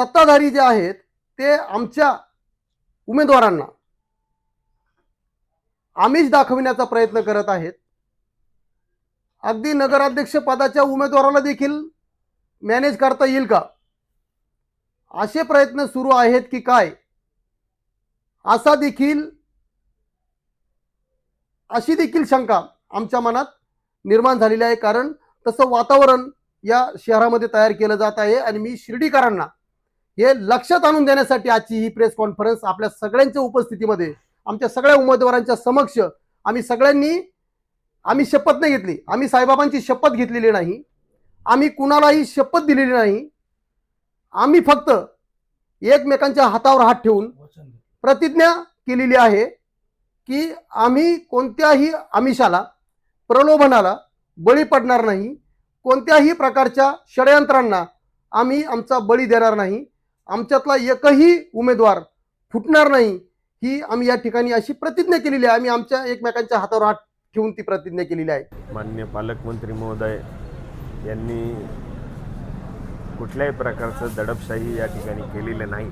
सत्ताधारी जे आहेत ते आमच्या उमेदवारांना आमिष दाखविण्याचा प्रयत्न करत आहेत. अगदी नगराध्यक्ष पदाच्या उमेदवाराला देखील मॅनेज करता येईल का? असे प्रयत्न सुरू आहेत की काय? असा देखील अशी देखील शंका आमच्या मनात निर्माण झालेली आहे. कारण तसं वातावरण या शहरामध्ये तयार केलं जात आहे आणि मी शिर्डीकरांना हे लक्षात आणून देण्यासाठी आजची ही प्रेस कॉन्फरन्स आपल्या सगळ्यांच्या उपस्थितीमध्ये आमच्या सगळ्या उमेदवारांच्या समक्ष आम्ही सगळ्यांनी आम्ही शपथ नाही घेतली. आम्ही साईबाबांची शपथ घेतलेली नाही. आम्ही कुणालाही शपथ दिलेली नाही. आम्ही फक्त एकमेकांच्या हातावर हात ठेवून प्रतिज्ञा केलेली आहे की आम्ही कोणत्याही आमिषाला प्रलोभनाला बळी पडणार नाही. कोणत्याही प्रकारच्या षडयंत्रांना आम्ही आमचा बळी देणार नाही. आमच्यातला एकही उमेदवार फुटणार नाही ही आम्ही या ठिकाणी अशी प्रतिज्ञा केलेली आहे. आम्ही आमच्या एकमेकांच्या हातावर हात ठेवून ती प्रतिज्ञा केलेली आहे. मान्य पालकमंत्री महोदय यांनी कुठल्याही प्रकारचं दडपशाही या ठिकाणी केलेलं नाही.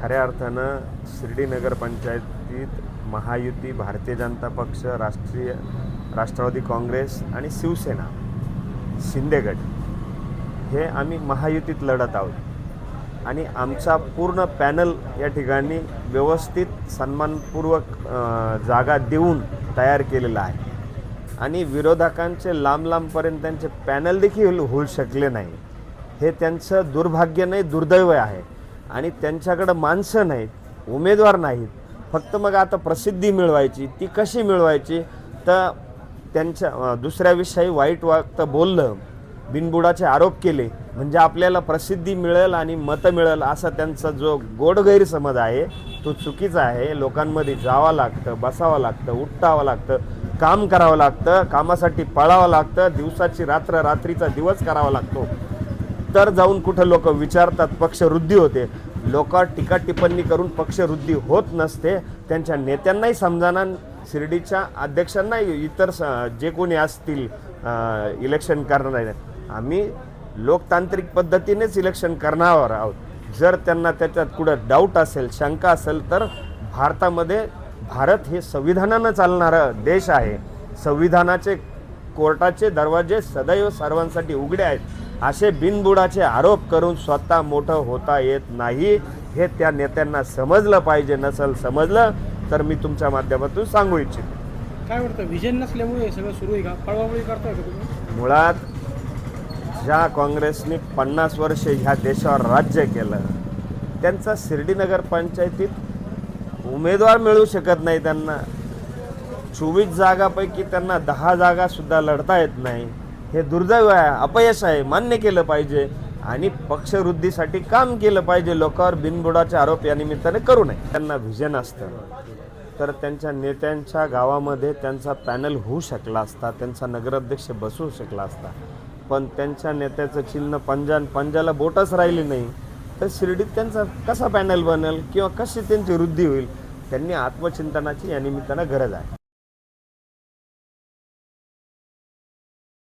खऱ्या अर्थानं शिर्डी नगरपंचायतीत महायुती भारतीय जनता पक्ष राष्ट्रीय राष्ट्रवादी काँग्रेस आणि शिवसेना शिंदेगड हे आम्ही महायुतीत लढत आहोत. आणि आमचा पूर्ण पॅनल या ठिकाणी व्यवस्थित सन्मानपूर्वक जागा देऊन तयार केलेला आहे. आणि विरोधकांचे लांब लांबपर्यंत त्यांचे पॅनल देखील होऊ शकले नाही. हे त्यांचं दुर्भाग्य नाही दुर्दैव आहे. आणि त्यांच्याकडं माणसं नाहीत उमेदवार नाहीत. फक्त मग आता प्रसिद्धी मिळवायची ती कशी मिळवायची? तर त्यांच्या दुसऱ्याविषयी वाईट वागत बोललं बिनबुडाचे आरोप केले म्हणजे आपल्याला प्रसिद्धी मिळेल आणि मतं मिळेल असा त्यांचा जो गोड गैरसमज आहे तो चुकीचा आहे. लोकांमध्ये जावं लागतं बसावं लागतं उठावं लागतं काम करावं लागतं कामासाठी पळावं लागतं दिवसाची रात्र रात्रीचा दिवस करावा लागतो. तर जाऊन कुठं लोक विचारतात पक्षवृद्धी होते. लोक टीका टिप्पणी करून पक्षवृद्धी होत नसते. त्यांच्या नेत्यांनाही समजाना शिर्डीच्या अध्यक्षांनाही इतर स- जे कोणी असतील इलेक्शन करणार आम्ही लोकतांत्रिक पद्धतीनेच इलेक्शन करणार आहोत. जर त्यांना त्याच्यात कुठं डाऊट असेल शंका असेल तर भारतामध्ये भारत हे संविधानानं चालणारं देश आहे. संविधानाचे कोर्टाचे दरवाजे सदैव सर्वांसाठी उघडे आहेत. असे बिनबुडाचे आरोप करून स्वतः मोठं होता येत नाही हे त्या नेत्यांना समजलं पाहिजे. नसल समजलं तर मी तुमच्या माध्यमातून सांगू इच्छितो. काय वाटतं? विजन नसल्यामुळे सगळं सुरू आहे का? पळवापळी करताय का तुम्ही? मुळात ज्या काँग्रेसने पन्नास वर्षे ह्या देशावर राज्य केलं त्यांचा शिर्डीनगर पंचायतीत उमेदवार मिळू शकत नाही त्यांना. चोवीस जागापैकी त्यांना दहा जागासुद्धा लढता येत नाही. हे दुर्दैव आहे अपयश आहे मान्य केलं पाहिजे आणि पक्षवृद्धीसाठी काम केलं पाहिजे. लोकांवर बिनबुडाचे आरोप या निमित्ताने करू नये. त्यांना व्हिजन असतं. तर त्यांच्या नेत्यांच्या गावामध्ये त्यांचा पॅनल होऊ शकला असता त्यांचा नगराध्यक्ष बसू शकला असता. पण त्यांच्या नेत्याचं चिन्ह पंजा पंजाला बोटच राहिली नाही. तर शिर्डीत त्यांचा कसा पॅनल बनेल किंवा कशी त्यांची वृद्धी होईल त्यांनी आत्मचिंतनाची या निमित्तानं गरज आहे.